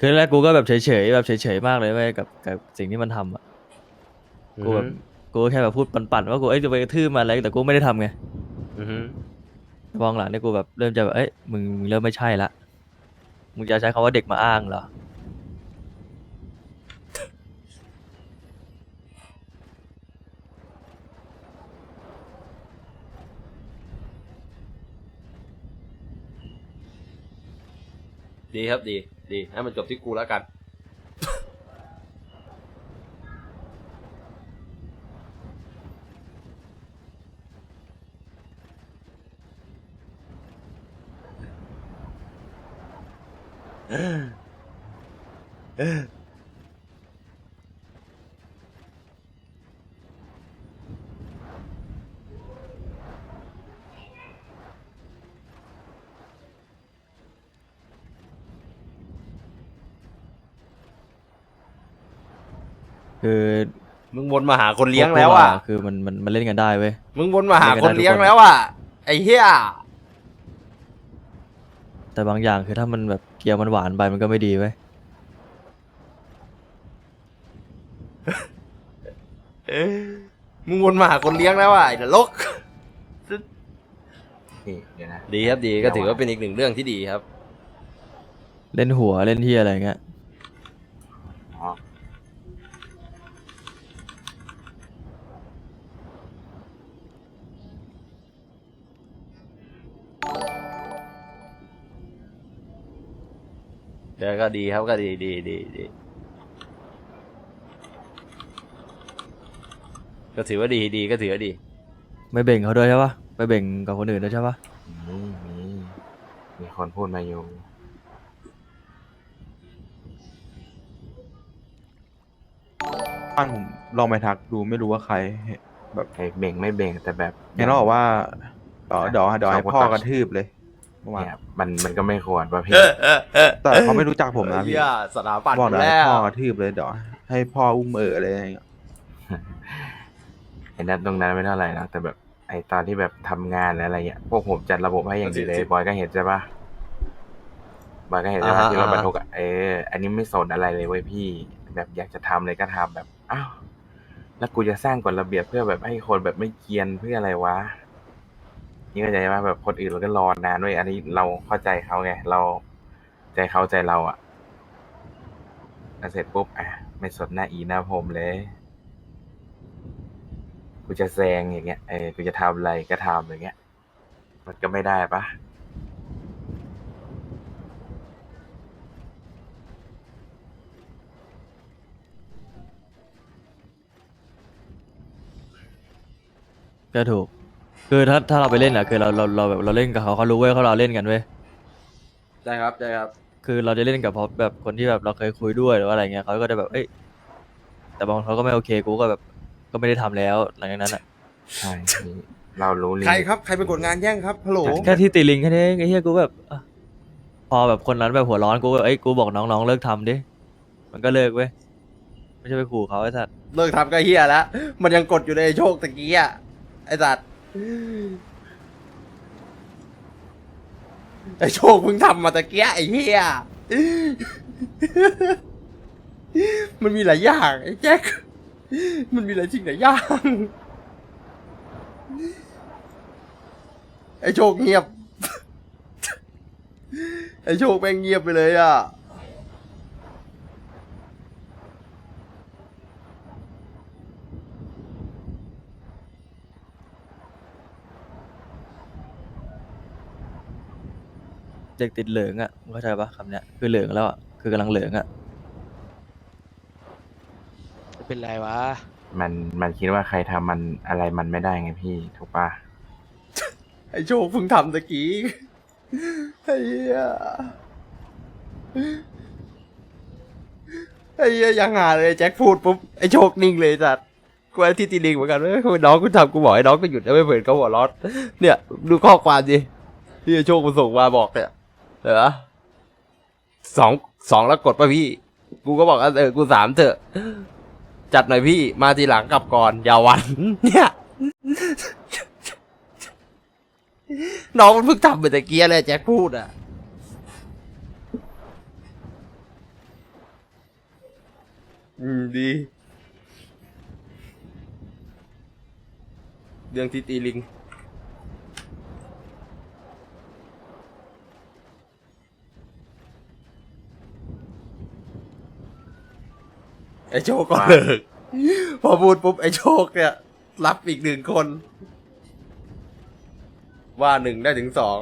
คือแรกกูก็แบบเฉยๆแบบเฉยๆมากเลยเว้ยกับกับสิ่งที่มันทำอะกูแบบกูก็แค่แบบพูดปั่นๆว่ากูเอ้ยจะไปกระทืบมันอะไรแต่กูไม่ได้ทำไงอือฮึมองหลังเนี่ยกูแบบเริ่มจะแบบเอ้ยมึงมึงเริ่มไม่ใช่ละมึงจะใช้คำว่าเด็กมาอ้างเหรอดีครับดี ดี ให้มันจบที่กูแล้วกัน เออ วนมาหาคนเลี้ยงแล้วอะ คือมันมันมันเล่นกันได้เว้ย มึงวนมาหาคนเลี้ยงแล้วอะ ไอ้เหี้ย แต่บางอย่างคือถ้ามันแบบเกียวมันหวานไปมันก็ไม่ดีเว้ยมึงวนมาหาคนเลี้ยงแล้วอะไอ้นรกนี่เดี๋ยวนะ ดีครับดีก็ถือว่าเป็นอีกหนึ่งเรื่องที่ดีครับ เล่นหัวเล่นที่อะไรเงี้ย เดี๋ยวก็ดีครับก็ดีดีดีดีก็ถือว่าดีดีก็ถือว่าดีไม่เบ่งเขาด้วยใช่ปะไม่เบ่งกับคนอื่นด้วยใช่ปะมีมีมีคนพูดมาอยู่บ้านผมลองไปทักดูไม่รู้ว่าใคร แบบไอ้เบ่งไม่เบ่งแต่แบบ เห็นเขาบอกว่าเดี๋ยวเดี๋ยวเดี๋ยวให้เขาก็พ่อตัดกระทืบเลย เมื่อวานเนี่ยมันมันก็ไม่ควรประเภทแต่เขาไม่รู้จักผมนะพี่เหี้ยสถาปัตย์บอกเดี๋ยวแล้ให้วพ่อกระทืบเลยเดี๋ยวให้พ่ออุ้มเอ๋ออะไรอย่างเงี้ยไอ้นั่นตรงนั้นไม่เท่าไหร่นะแต่แบบไอ้ตอนที่แบบทำงานและอะไรเงี้ยพวกผมจัดระบบให้อย่างดีเลยบอยก็เห็นใช่ปะบอยก็เห็นใช่ปะอ่าฮะ ที่รถบรรอ่าฮะทุกอะเออ อันนี้ไม่สนอะไรเลยเว้ยพี่ แบบอยากจะทำเลยก็ทำแบบอ้าวแล้วกูจะสร้างกฎระเบียบเพื่อแบบให้คนแบบไม่เกรียนเพื่ออะไรวะ นี่เข้าใจว่าแบบคนอื่นเราก็รอนานเว้ยอันนี้เราเข้าใจเขาไง เราใจเขาใจเราอะแล้วเสร็จปุ๊บอะไม่สนหน้าอีหน้าผมเลย กูจะแซงอย่างเงี้ยเออกูจะทำอะไรก็ทำอย่างเงี้ย มันก็ไม่ได้ปะก็ถูก คือถ้าถ้าเราไปเล่นอะคือเราเราเราแบบเราเล่นกับเขาเขารู้เว้ยเขาเราเล่นกันเว้ยได้ครับได้ครับ คือเราจะเล่นกับเพราะแบบคนที่แบบเราเคยคุยด้วยหรือว่าอะไรเงี้ยเขาก็จะแบบเอ้ยแต่บางคนเขาก็ไม่โอเคกูก็แบบก็ไม่ได้ทำแล้วหลังจากนั้นอะใช่พี่เรารู้ลิใครมิตครับใครเป็นกดงานแย่งครับฮัลโหลแค่ที่ตีลิงแค่นี้เองไอ้เหี้ยกูแบบอะพอแบบคนนั้นแบบหัวร้อนกูก็เอ้ยกูบอกน้องๆเลิกทำดิมันก็เลิกเว้ยไม่ใช่ไปขู่เขาไอ้สัตว์ เลิกทำก็เฮียแล้วมันยังกดอยู่ในโชคตะกี้อะไอ้สัตว์ ไอโชคเพิ่งทำมาตะเกี้ไอเฮียมันมีหลายอย่างไอ้แจ็ค มันมีหลายสิ่งหลายอย่าง ไอ้โชคเงียบ ไอ้โชคแม่งเงียบไปเลยอะ เด็กติดเหลืองอะมึงเข้าใจปะคำเนี้ยคือเหลืองแล้วอะคือกำลังเหลืองอะเป็นไรวะ มันมันคิดว่าใครทำมันอะไรมันไม่ได้ไงพี่ถูกปะไอ้โชคเพิ่งทำตะกี้ ไอ้เหี้ยไอ้เหี้ยยังหาเลยแจ็คพูดปุ๊บไอ้โชคนิ่งเลยจัดกูไอ้ที่ตีลิงเหมือนกันเว้ยน้องกูทำกูบอกให้น้องก็หยุดแล้วไม่เผินเขาหัวร้อนเนี่ย ดูข้อความดิที่ไอ้โชคมันส่งมาบอกเนี่ย เหรอสองสองแล้วกดป่ะพี่ กูก็บอกเออกูสามเถอะ จัดหน่อยพี่ มาทีหลังกลับก่อนอย่าวัน เนี่ยน้องมันเพิ่งทำไปตะเกียเลยแจ็คพูดอะอืมดี เรื่องที่ตีลิง ไอโชคก็เลิก พอพูดปุ๊บไอโชคเนี่ย รับอีกหนึ่งคน ว่าหนึ่งได้ถึงสอง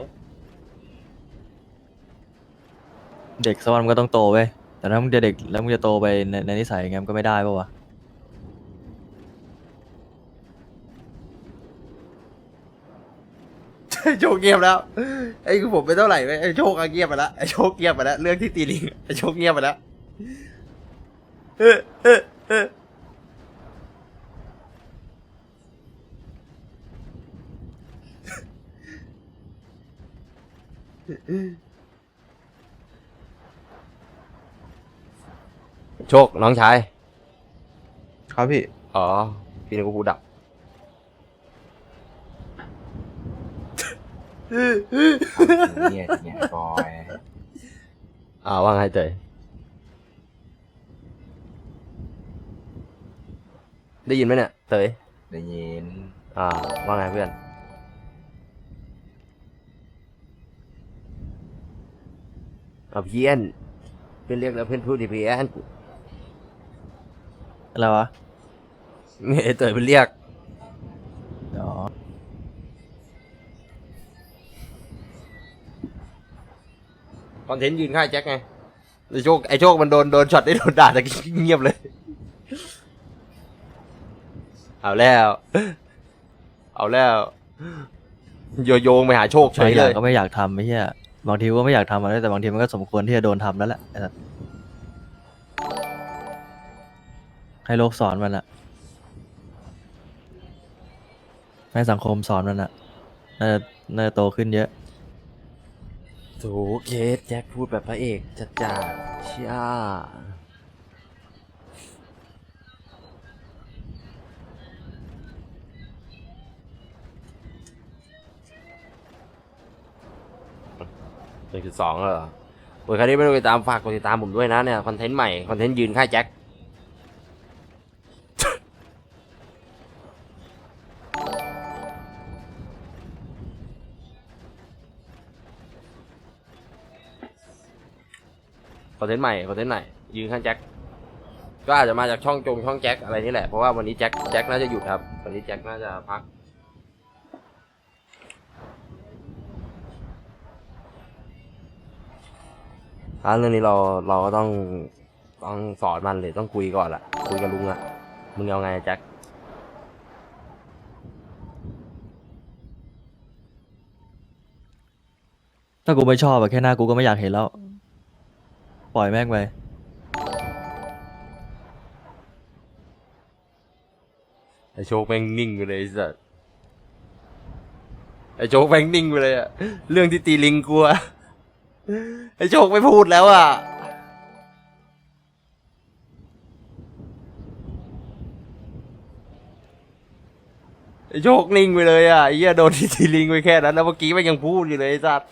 เด็กสักวันมันก็ต้องโตเว้ยแต่ถ้ามึงจะเด็กแล้วมึงจะโตไปในในนิสัยอย่างงั้นมันก็ไม่ได้ปะวะไอโชคเงียบแล้ว ไอ้คือผมไม่เท่าไหร่เว้ยไอโชคอะเงียบไปแล้วไอโชคเงียบไปแล้วเรื่องที่ตีลิงไอโชคเงียบไปแล้ว เออเออเออโชค น้องชาย ครับพี่ อ๋อ พี่นึกว่ากูดับ เนี่ยเนี่ยบอย อ่าว่าไงเตย ได้ยินไหมเนี่ยเตยได้ยินอ่าว่าไงเพื่อน เอาเพี้ยนเพื่อนเรียกแล้วเพื่อนพูดดิเพี้ยนอะไรวะนี่ไอ้เตยเพื่อนเรียกอ๋อคอนเทนต์ยืนค่ายแจ็คไงไอ้โชคไอ้โชคมันโดนโดนช็อตได้โดนด่าแต่เงียบเลย เอาแล้ว เอาแล้ว โยโยงไปหาโชคเฉบางยอเลย่างย ก็ไม่อยากทำไม่ใช่บางทีก็ไม่อยากทำอะไรแต่บางทีมันก็สมควรที่จะโดนทำแล้วแหละไอ้สัสให้โลกสอนมันอะให้สังคมสอนมันอะน่าจะน่าจะโตขึ้นเยอะโถเคสแจ็คพูดแบบพระเอกจัดจ้าเชี่ย หนึ่งจุดสองเหรอโอ้ยใครที่ไม่ได้ไปตามฝากกดติดตามผมด้วยนะเนี่ยคอนเทนต์ใหม่คอนเทนต์ยืนค่ายแจ็คคอนเทนต์ใหม่คอนเทนต์ใหม่ยืนข้างแจ็คก็อาจจะมาจากช่องจงช่องแจ็คอะไรนี่แหละเพราะว่าวันนี้แจ็คแจ็คน่าจะหยุดครับวันนี้แจ็คน่าจะพัก อ่าเรื่องนี้เราเราก็ต้องต้องสอนมันเลยต้องคุยก่อนละคุยกับลุงอะมึงเอาไงอะแจ็คถ้ากูไม่ชอบอะแค่หน้ากูก็ไม่อยากเห็นแล้ว ปล่อยแม่งไปไอโชคแม่งนิ่งไปเลยไอ้สัสไอโชคแม่งนิ่งไปเลยอะเรื่องที่ตีลิงกลัว ไอโชคไม่พูดแล้วอะ ไอโชคนิ่งไปเลยอะไอ้เหี้ยโดนที่ตีลิงไปแค่นั้นแล้วเมื่อกี้มันยังพูดอยู่เลยไอ้สัส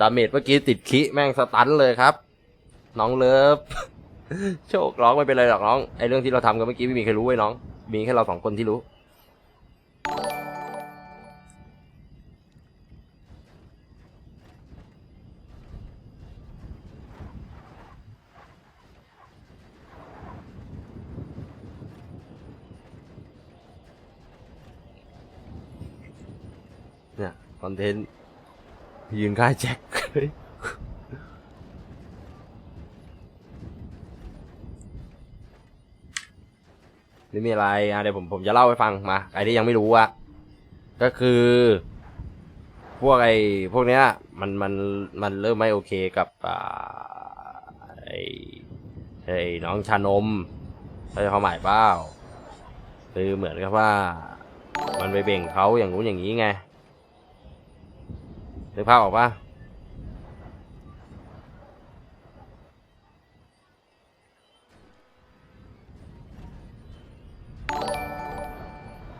ดาเมจเมื่อกี้ติดคิแม่งสตันเลยครับ น้องเลิฟ โชคร้องไม่เป็นไรหรอกน้องไอเรื่องที่เราทำกันเมื่อกี้ไม่มีใครรู้ไว้ยน้อง มีแค่เราสองคนที่รู้ เนี่ยคอนเทนต์ ยืนค่ายแจ็คไม่มีอะไรอะเดี๋ยวผมผมจะเล่าให้ฟังมาใครที่ยังไม่รู้อะก็คือ พวกไอ้พวกเนี้ย มันมันมันเริ่มไม่โอเคกับอ่าไอ้ไอ้น้องชานมเขาจะเขาหมายเปล่าคือเหมือนกับว่า มันไปเบ่งเขาอย่างงู้นอย่างนี้ไง นึกภาพออกปะ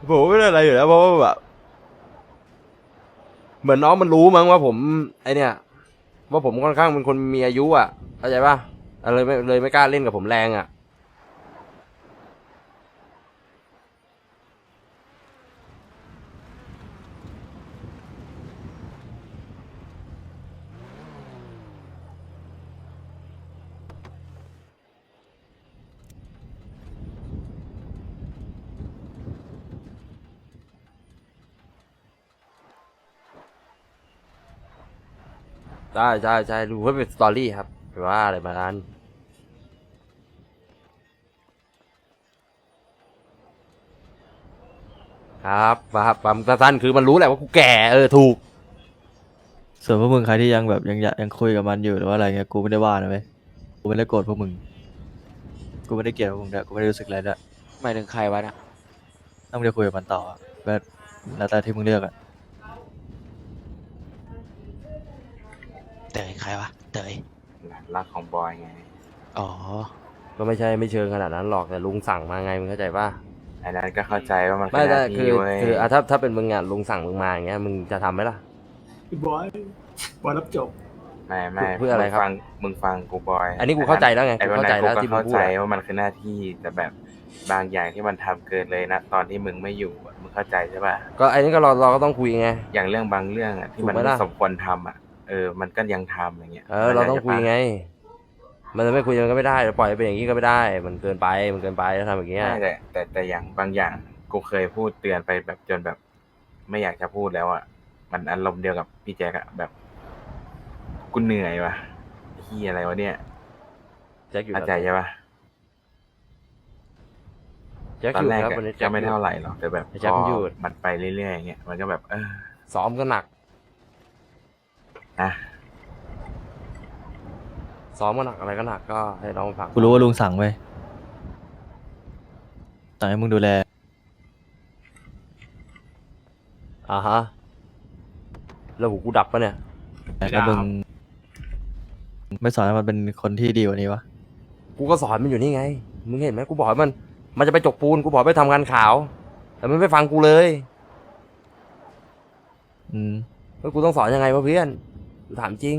ผมไม่ได้อะไรอยู่แล้วเพราะว่าแบบเหมือนน้องมันรู้มั้งว่าผมไอเนี่ยว่าผมค่อนข้างเป็นคนมีอายุอะเข้าใจปะเลยไม่เลยไม่กล้าเล่นกับผมแรงอะ ใช่ใช่ใช่ดูว่าเป็นสตอรี่ครับหรือว่าอะไรประมาณนั้นครับครับความสั้นๆคือมันรู้แหละว่ากูแก่เออถูก ส่วนพวกมึงใครที่ยังแบบยังอยากยังคุยกับมันอยู่หรือว่าอะไรเงี้ยกูไม่ได้ว่านะเว้ยกูไม่ได้โกรธพวกมึง กูไม่ได้เกลียดพวกมึงด้วยกูไม่ได้รู้สึกอะไรด้วยหมายถึงใครวะเนี่ยถ้ามึงจะคุยกับมันต่ออะก็แล้วแต่ที่มึงเลือกอะ เต๋ยใครวะเต๋ยรักของบอยไงอ๋อก็ไม่ใช่ไม่เชิงขนาดนั้นหรอกแต่ลุงสั่งมาไงมึงเข้าใจป่ะอันนั้นก็เข้าใจว่ามันไม่คือหได้น้าคืที่อเว้ยคืออะถ้าถ้าเป็นมึงอะลุงสั่งมึงมาอย่างเงี้ยมึงจะทำไหมล่ะ พี่บอยบอยรับจบไม่ไม่เพื่ออะไรครับ มึงฟังมึงฟังกูบอยอันนี้กูเข้าใจแล้วไงไอ้กูวันเข้าใจนั้นแล้วกูที่ก็มึงเข้าพูดใจอะว่ามันคือหน้าที่แต่แบบบางอย่างที่มันทำเกินเลยนะตอนที่มึงไม่อยู่อะมึงเข้าใจใช่ป่ะก็อันนี้ก็เราเราก็ต้องคุยไง อย่างเรื่องบางเรื่องอะที่ถูกมันไหมไม่ล่ะ สมควรทำอะ เออมันก็ยังทำอย่างเงี้ยเออ เราต้องคุยไง มันจะไม่คุยมันก็ไม่ได้ปล่อยไปอย่างนี้ก็ไม่ได้ มันเกินไปมันเกินไปถ้าทำอย่างเงี้ยใช่แต่แต่แต่อย่างบางอย่างกูเคยพูดเตือนไปแบบจนแบบ ไม่อยากจะพูดแล้วอะมันอารมณ์เดียวกับพี่แจ๊กอะแบบกูเหนื่อยว่ะที่อะไรวะเนี่ยแจ็คอยู่เข้าใจใช่ป่ะแจ็คตออนยู่แรกครับอะวันนี้จะไม่แจ็คอยู่เท่าไหร่หรอกแต่แบบแจ็คพมันอหยุดมันไปเรื่อยๆอย่างเงี้ยมันก็แบบ เออซ้อมก็หนัก อะซ้อมก็หนักอะไรก็หนักก็ให้น้องฟังกูรู้ว่าลุงสั่งไว้ยสั่งให้มึงดูแล อ่าฮะแล้วหูกูดับปะเนี่ยแล้วมึงไม่สอนให้มันเป็นคนที่ดีกว่านี้วะ กูก็สอนมันอยู่นี่ไง มึงเห็นไหมกูบอกให้มัน มันจะไปจกปูน กูบอกให้ไปทำงานข่าว แต่มันไม่ฟังกูเลยอืม แล้วกูต้องสอนยังไงวะเพื่อนกู ถามจริง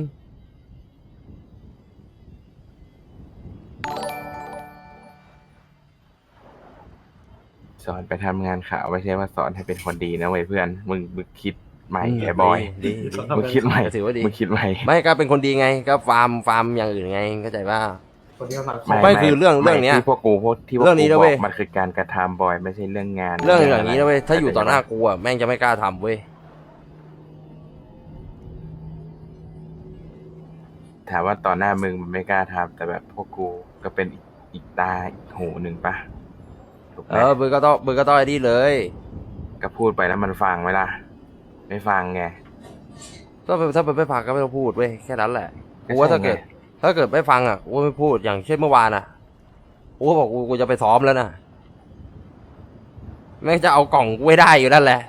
สอนไปทำงานข่าวไม่ใช่ว่าสอนให้เป็นคนดีนะเว้ยเพื่อน มึงมึงคิดใหม่ไอ้บอยดีดีมึงคิดใหม่ก็ถือว่าดี มึงคิดใหม่ ไม่ก็เป็นคนดีไง ก็ฟาร์มฟาร์มอย่างอื่นไงเข้าใจป่ะ คนที่เขาทำไม่ไม่คือเรื่องเรื่องเนี้ยที่พวกกูพวกที่พวกเรื่องนี้กูนะบเว้อย กมันคือการกระทำบอยไม่ใช่เรื่องงานเรื่องอย่างนี้นะเว้ยถ้าอยู่ต่อหน้าเข้ใจปะกูอะแม่งจะไม่กล้าทำเว้ย ถามว่าต่อหน้ามึงมันไม่กล้าทำแต่แบบพวกกูก็เป็นอีกอีกตาอีกหูหนึ่งปะถูกไหเอมอมึงก็ต้องมึงก็ต้องไอ้นี่เลย ก็พูดไปแล้วมันฟังไหมล่ะ ไม่ฟังไง ถ้าเป็นถ้าเป็นไม่ฟังก็ไม่ต้องพูดเว้ยแค่นั้นแหละก็กูว่าใช่ถ้าเกิด ไง ถ้าเกิดไม่ฟังอะกูไม่พูดอย่างเช่นเมื่อวานอะกูก็บอกกูกูจะไปซ้อมแล้วนะแม่งจะเอากล่องกูไว้ได้อยู่นั่นแหละ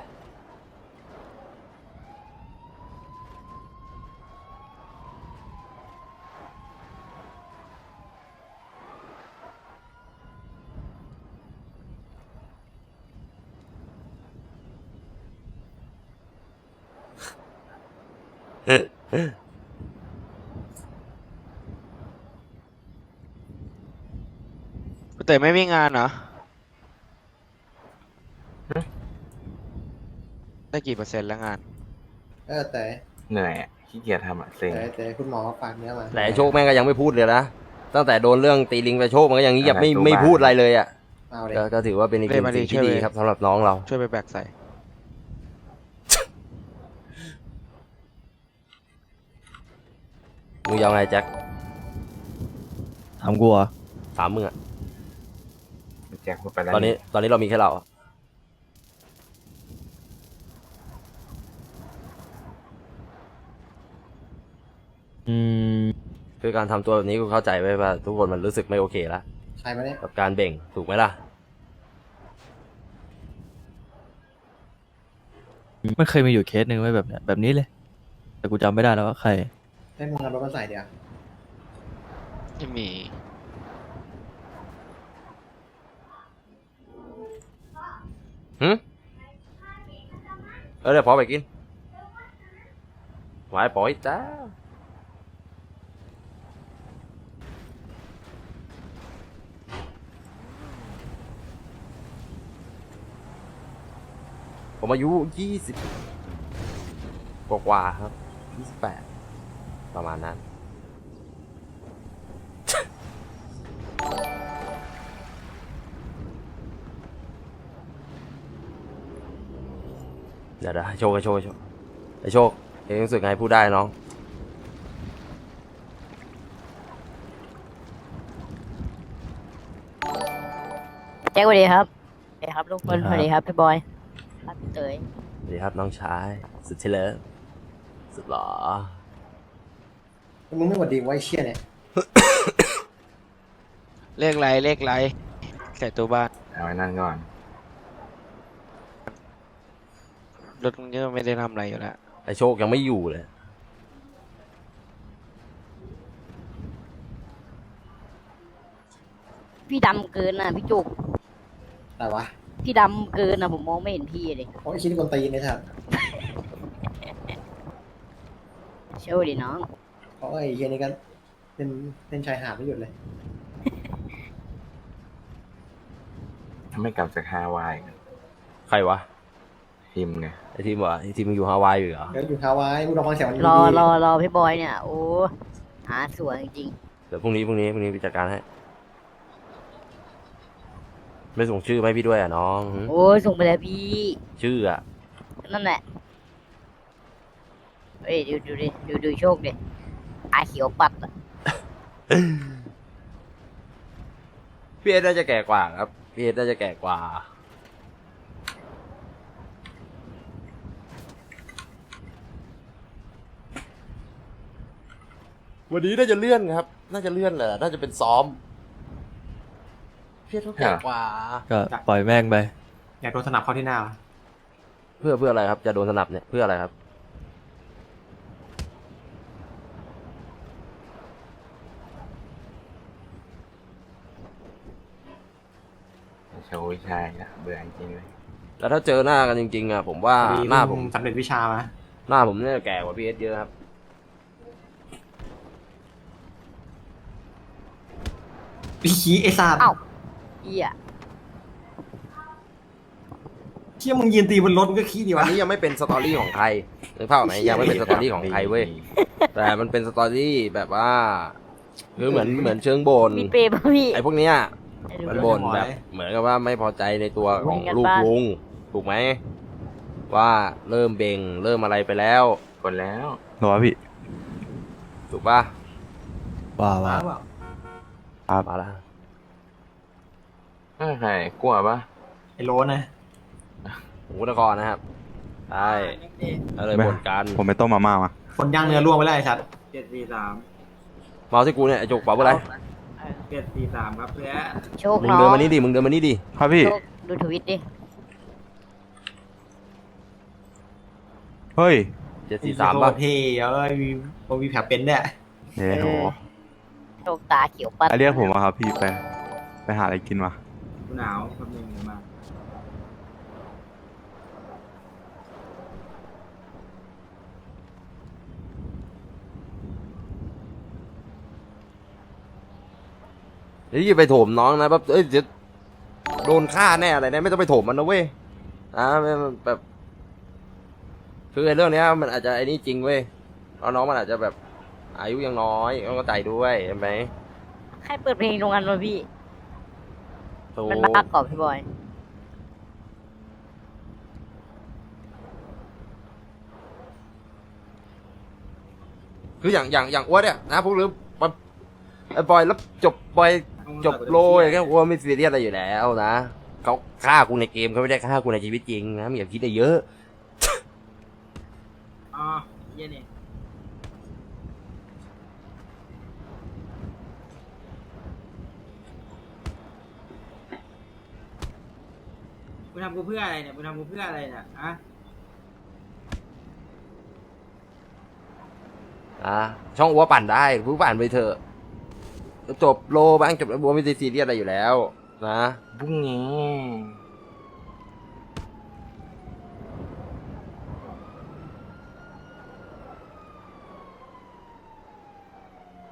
เต๋ยไม่มีงานเหรอได้กี่เปอร์เซ็นต์แล้วงาน เออแต่เหนื่อยอะขี้เกียจทำอะเซ็งแต่แต่คุณหมอฝากเนื้อมาแต่โชคแม่งก็ยังไม่พูดเลยนะ ตั้งแต่โดนเรื่องตีลิงไปโชคมันก็ยังเงียบไม่ไม่พูดอะไรเลยอะเอาเลย ก็ก็ถือว่าเป็นอีกหเรีนึ่งมสิ่งที่ดีครับสำหรับน้องเรา ช่วยไปแบกใส่ มึงยาวไงแจ็คถามกูเหรอสามมึงอะแจ็คพูดไปแล้วตอนนี้ตอนนี้เรามีแค่เราอะอืมคือการทำตัวแบบนี้กูเข้าใจไว้ว่าทุกคนมันรู้สึกไม่โอเคแล้วใครมาเนี่ยกับการเบ่งถูกไหมล่ะ มันเคยมีอยู่เคสหนึ่งไว้แบบเนี้ยแบบนี้เลย แต่กูจำไม่ได้แล้วว่าใคร ให้มึงเอารถมาใส่เดี๋ยวไม่มี หึอเดี๋ยวพอไปกินหวายปล่อยจ้าผมอายุยี่สิบกว่าๆครับยี่สิบแปด ประมาณนั้น เดี๋ยวเดี๋ยวให้โชคให้โชคให้โชคไอ้โชคเองรู้สึกไงพูดได้น้อง แจ็คสวัสดีครับสวัสดีครับลุงพลคสรับวัสดีครับพี่บอย ครับพี่เต๋ย สวัสดีครับน้องชาย สุดที่เลิฟสุดหล่อ มึงไม่หวัดดีไวะไอ้เชี่ยเนี่ยเลขไรเลขไรใส่ตัวบ้านเอาไว้นั่นก่อน รถมึงเยอะไม่ได้ทำอะไรอยู่แล้วไอ้โชคยังไม่อยู่เลย พี่ดำเกินนะพี่จุกแต่วะพี่ดำเกินนะผมมองไม่เห็นพี่เลยเพราะไอ้ชิ้นคนตีนเนี่ยครับ เชื่อดิน้อง เพราะไอ้เฮียนี่ก็เป็นเป็นชายหาดไม่หยุดเลยถ้าไม่กลับจากฮาวายกันใครวะพิมพ์ไงไอ้ทีมวะไอ้ทีมมึงอยู่ฮาวายอยู่เหรอเดี๋ยวอยู่ฮาวายมึงลองฟังเสียงมันรอดีๆรอรอพี่บอยเนี่ย โอ้หาสวยจริงเดี๋ยวพรุ่งนี้พรุ่งนี้พรุ่งนี้ไปจัดการให้ไม่ส่งชื่อมาให้พี่ด้วยอะน้องหึๆโอ้ยส่งไปแล้วพี่ ชื่ออะนั่นแหละเฮ้ยดูดูดิดูดูโชคดิ อาเขียวปัดอะพี่เอสน่าจะแก่กว่าครับพี่เอสน่าจะแก่กว่า วันนี้น่าจะเลื่อนครับ น่าจะเลื่อนแหละน่าจะเป็นซ้อม พี่เอสเขาแก่กว่า ก็ปล่อยแม่งไปอยากโดนสนับเข้าที่หน้าเพื่อเพื่ออะไรครับ จะโดนสนับเนี่ยเพื่ออะไรครับ โชว์วิชายอะเบื่อจริงเลยแล้วถ้าเจอหน้ากันจริงๆอะผมว่าหน้าผมสำเร็จวิชามาหน้าผมเนี่ยแก่กว่าพี่เอสเยอะครับพี่ขี้ไอ้สัตว์เอ้าเหี้ยเชี่ยมึงยืนตีบนรถมึงก็ขี้ดีอัวะนนี้ยังไม่เป็นสตอรี่ของใครนึกภาพออกไหมยังไม่เป็นสตอรี่ของใครเว้ยแต่มันเป็นสตอรี่แบบว่าคือเหมือนเหมือนเชิงบน มีเปรย์ป่ะพี่ไอ้พวกเนี้ยไอ้ดู มันดิบ่นแบบเหมือนกับว่าไม่พอใจในตัวของมีกันลูกบ้านลุงถูกไหมว่าเริ่มเบ่งเริ่มอะไรไปแล้วคนแล้วหรอวะพี่ถูกป่ะว่ามาว่าเปล่ามาแล้วเอ้ยใครกลัวปะไอ้โลนะหมูนครนะครับใช่ก็เลยบ่นกันผมไปต้มมาม่ามาคนย่างเนื้อล่วงไปแล้วไอ้สัตว์เจ็ดสี่สามเมาที่กูเนี่ยไอ้จกเป๋าอะไร เจ็ดสี่สามครับเพื่อนโชคมึงน้องเดินมานี่ดิ มึงเดินมานี่ดิ ครับพี่ โชคดูทวิตดิเฮ้ยเจ็ดสี่สามป่ะโคตรเท่เอ้ยมีมีแผลเป็นด้วยเดี๋ยวโหโชคตาเขียวปัดอะเรียกผมมาครับพี่ไป ไปหาอะไรกินมากูหนาวคำนึงมา เดี๋ยวอย่าไปโถมน้องนะแบบเอ้ยจะโดนฆ่าแน่อะไรเนี่ยไม่ต้องไปโถมมันนะเว้ยอ่าไม่ไม่แบบคือไอ้เรื่องเนี้ยมันอาจจะไอ้นี่จริงเว้ยเพราะน้องมันอาจจะแบบอายุยังน้อยต้องเข้าใจด้วยเห็นไหมใครเปิดเพลงตรงนั้นวะพี่ ถูกมันบักกรอบพี่บอย คืออย่างอย่างอย่างอ้วนเนี่ยนะพวกหรือแบบไอ้บอยแล้วจบบอย จบโลอย่างเงี้ยอ้วนไม่ซีเรียสอะไรอยู่แล้วนะเขาฆ่ากูในเกมเขาไม่ได้ฆ่ากูในชีวิตจริงนะมึงอย่าคิดได้เยอะ อ๋อเยี่ยนี่กูทำกูเพื่ออะไรเนี่ยกูทำกูเพื่ออะไรเนี่ยอะอะช่องอ้วปั่นได้ผู้ปั่นไปเถอะ จบโลบ้างจบบัวไม่ได้ซีเรียสอะไรอยู่แล้ว นะบุ้งเง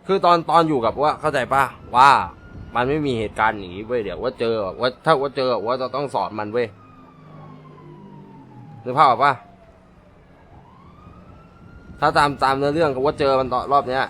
คือตอนตอนอยู่กับว่าเข้าใจป่ะว่ามันไม่มีเหตุการณ์อย่างนี้เว้ยเดี๋ยวว่าเจอว่าถ้าว่าเจอว่าจะต้องสอนมันเว้ยนึกภาพออกป่ะถ้าตามตามเนื้อเรื่องก็ว่าเจอมันตอนรอบเนี้ย